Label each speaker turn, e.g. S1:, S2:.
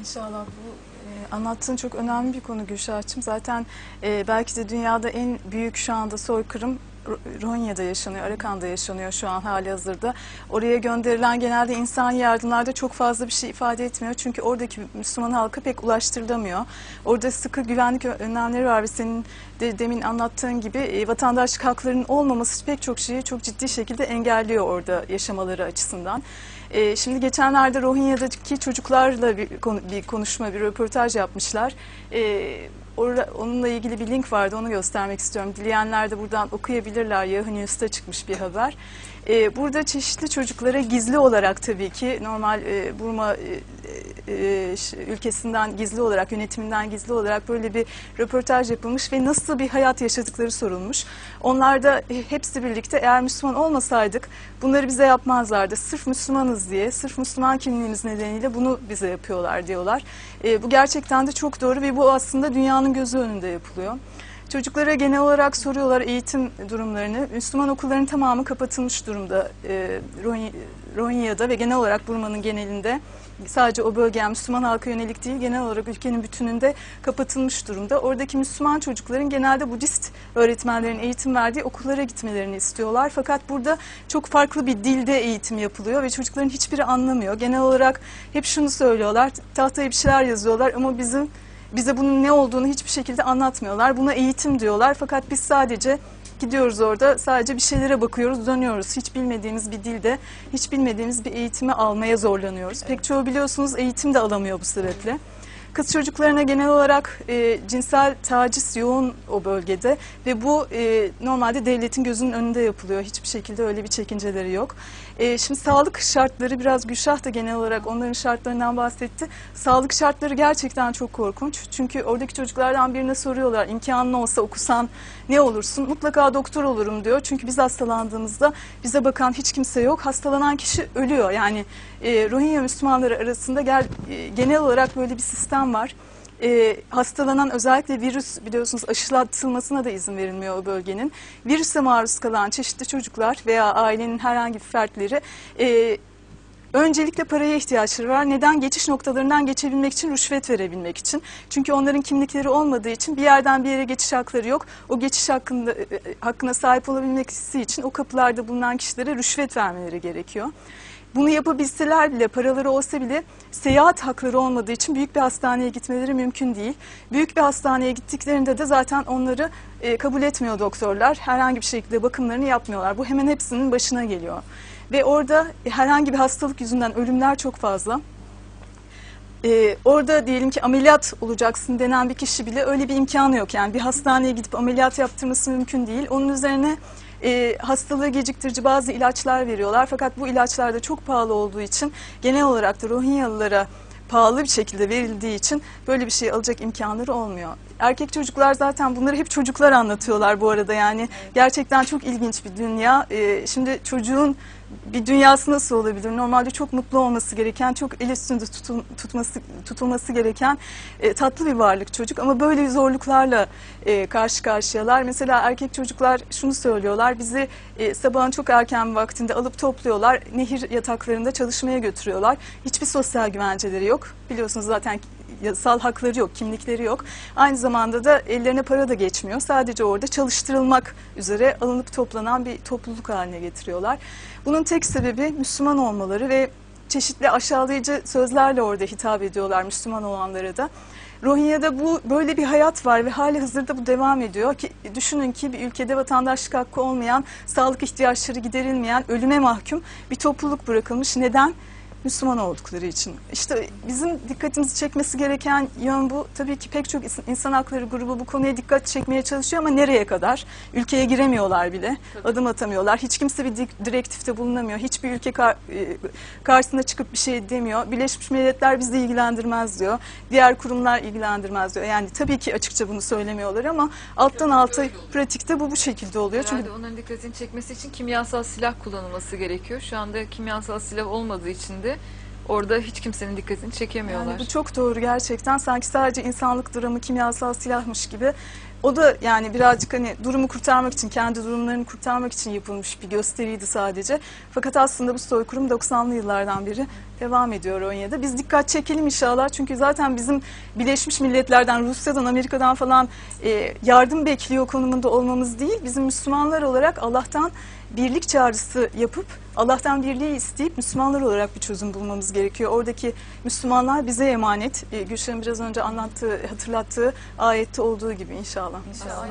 S1: İnşallah bu e, anlattığın çok önemli bir konu Gülşah'cığım. Zaten e, belki de dünyada en büyük şu anda soykırım Ro- Ronya'da yaşanıyor, Arakan'da yaşanıyor şu an hali hazırda. Oraya gönderilen genelde insan yardımlarda çok fazla bir şey ifade etmiyor. Çünkü oradaki Müslüman halka pek ulaştırılamıyor. Orada sıkı güvenlik önlemleri var ve senin de demin anlattığın gibi e, vatandaşlık haklarının olmaması pek çok şeyi çok ciddi şekilde engelliyor orada yaşamaları açısından. E, şimdi geçenlerde Rohingya'daki çocuklarla bir, konu- bir konuşma, bir röportaj yapmışlar. E, orada, onunla ilgili bir link vardı, onu göstermek istiyorum. Dileyenler de buradan okuyabilirler. Yahoo News'ta çıkmış bir haber. E, burada çeşitli çocuklara gizli olarak tabii ki normal e, Burma e, e, ülkesinden gizli olarak, yönetiminden gizli olarak böyle bir röportaj yapılmış ve nasıl bir hayat yaşadıkları sorulmuş. Onlar da e, hepsi birlikte eğer Müslüman olmasaydık bunları bize yapmazlardı. Sırf Müslümanız diye, sırf Müslüman kimliğimiz nedeniyle bunu bize yapıyorlar diyorlar. E, bu gerçekten de çok doğru ve bu aslında dünyanın gözü önünde yapılıyor. Çocuklara genel olarak soruyorlar eğitim durumlarını. Müslüman okulların tamamı kapatılmış durumda e, Rohingya'da ve genel olarak Burma'nın genelinde. Sadece o bölge Müslüman halka yönelik değil genel olarak ülkenin bütününde kapatılmış durumda. Oradaki Müslüman çocukların genelde Budist öğretmenlerin eğitim verdiği okullara gitmelerini istiyorlar. Fakat burada çok farklı bir dilde eğitim yapılıyor ve çocukların hiçbiri anlamıyor. Genel olarak hep şunu söylüyorlar tahtaya bir şeyler yazıyorlar ama bizim bize bunun ne olduğunu hiçbir şekilde anlatmıyorlar. Buna eğitim diyorlar fakat biz sadece gidiyoruz orada sadece bir şeylere bakıyoruz dönüyoruz. Hiç bilmediğimiz bir dilde hiç bilmediğimiz bir eğitimi almaya zorlanıyoruz. Pek çoğu biliyorsunuz eğitim de alamıyor bu sebeple. Kız çocuklarına genel olarak e, cinsel taciz yoğun o bölgede ve bu e, normalde devletin gözünün önünde yapılıyor. Hiçbir şekilde öyle bir çekinceleri yok. E, şimdi sağlık şartları biraz Gülşah da genel olarak onların şartlarından bahsetti. Sağlık şartları gerçekten çok korkunç. Çünkü oradaki çocuklardan birine soruyorlar imkanın olsa okusan ne olursun? Mutlaka doktor olurum diyor. Çünkü biz hastalandığımızda bize bakan hiç kimse yok. Hastalanan kişi ölüyor. Yani e, Rohingya Müslümanları arasında gel, e, genel olarak böyle bir sistem var. E, hastalanan özellikle virüs biliyorsunuz aşılatılmasına da izin verilmiyor o bölgenin. Virüse maruz kalan çeşitli çocuklar veya ailenin herhangi bir fertleri e, Öncelikle paraya ihtiyaçları var. Neden? Geçiş noktalarından geçebilmek için, rüşvet verebilmek için. Çünkü onların kimlikleri olmadığı için bir yerden bir yere geçiş hakları yok. O geçiş hakkında, e, e, hakkına sahip olabilmesi için o kapılarda bulunan kişilere rüşvet vermeleri gerekiyor. Bunu yapabilseler bile, paraları olsa bile seyahat hakları olmadığı için büyük bir hastaneye gitmeleri mümkün değil. Büyük bir hastaneye gittiklerinde de zaten onları e, kabul etmiyor doktorlar. Herhangi bir şekilde bakımlarını yapmıyorlar. Bu hemen hepsinin başına geliyor. Ve orada herhangi bir hastalık yüzünden ölümler çok fazla. Ee, orada diyelim ki ameliyat olacaksın denen bir kişi bile öyle bir imkanı yok. Yani bir hastaneye gidip ameliyat yaptırması mümkün değil. Onun üzerine e, hastalığı geciktirici bazı ilaçlar veriyorlar. Fakat bu ilaçlar da çok pahalı olduğu için genel olarak da Rohingyalılara pahalı bir şekilde verildiği için böyle bir şey alacak imkanları olmuyor. Erkek çocuklar zaten bunları hep çocuklar anlatıyorlar bu arada yani gerçekten çok ilginç bir dünya. Ee, şimdi çocuğun bir dünyası nasıl olabilir? Normalde çok mutlu olması gereken, çok el üstünde tutul- tutması, tutulması gereken e, tatlı bir varlık çocuk. Ama böyle zorluklarla e, karşı karşıyalar. Mesela erkek çocuklar şunu söylüyorlar, bizi e, sabahın çok erken vaktinde alıp topluyorlar, nehir yataklarında çalışmaya götürüyorlar. Hiçbir sosyal güvenceleri yok. Biliyorsunuz zaten yasal hakları yok, kimlikleri yok. Aynı zamanda da ellerine para da geçmiyor. Sadece orada çalıştırılmak üzere alınıp toplanan bir topluluk haline getiriyorlar. Bunun tek sebebi Müslüman olmaları ve çeşitli aşağılayıcı sözlerle orada hitap ediyorlar Müslüman olanlara da. Rohingya'da bu böyle bir hayat var ve hali hazırda bu devam ediyor. Ki, düşünün ki bir ülkede vatandaşlık hakkı olmayan, sağlık ihtiyaçları giderilmeyen, ölüme mahkum bir topluluk bırakılmış. Neden? Müslüman oldukları için. İşte bizim dikkatimizi çekmesi gereken yön bu. Tabii ki pek çok ins- insan hakları grubu bu konuya dikkat çekmeye çalışıyor ama nereye kadar? Ülkeye giremiyorlar bile. Adım atamıyorlar. Hiç kimse bir direktifte bulunamıyor. Hiçbir ülke kar- e, karşısına çıkıp bir şey demiyor. Birleşmiş Milletler bizi ilgilendirmez diyor. Diğer kurumlar ilgilendirmez diyor. Yani tabii ki açıkça bunu söylemiyorlar ama alttan alta pratikte bu bu şekilde oluyor. Çünkü
S2: Herhalde onların dikkatini çekmesi için kimyasal silah kullanılması gerekiyor. Şu anda kimyasal silah olmadığı için de orada hiç kimsenin dikkatini çekemiyorlar.
S1: Yani bu çok doğru gerçekten. Sanki sadece insanlık dramı kimyasal silahmış gibi o da yani birazcık hani durumu kurtarmak için, kendi durumlarını kurtarmak için yapılmış bir gösteriydi sadece. Fakat aslında bu soykırım 90'lı yıllardan beri devam ediyor Ronya'da. Biz dikkat çekelim inşallah çünkü zaten bizim Birleşmiş Milletler'den, Rusya'dan, Amerika'dan falan e, yardım bekliyor konumunda olmamız değil. Bizim Müslümanlar olarak Allah'tan birlik çağrısı yapıp Allah'tan birliği isteyip Müslümanlar olarak bir çözüm bulmamız gerekiyor. Oradaki Müslümanlar bize emanet. E, Gülşen'in biraz önce anlattığı, hatırlattığı ayette olduğu gibi inşallah.
S2: Aslında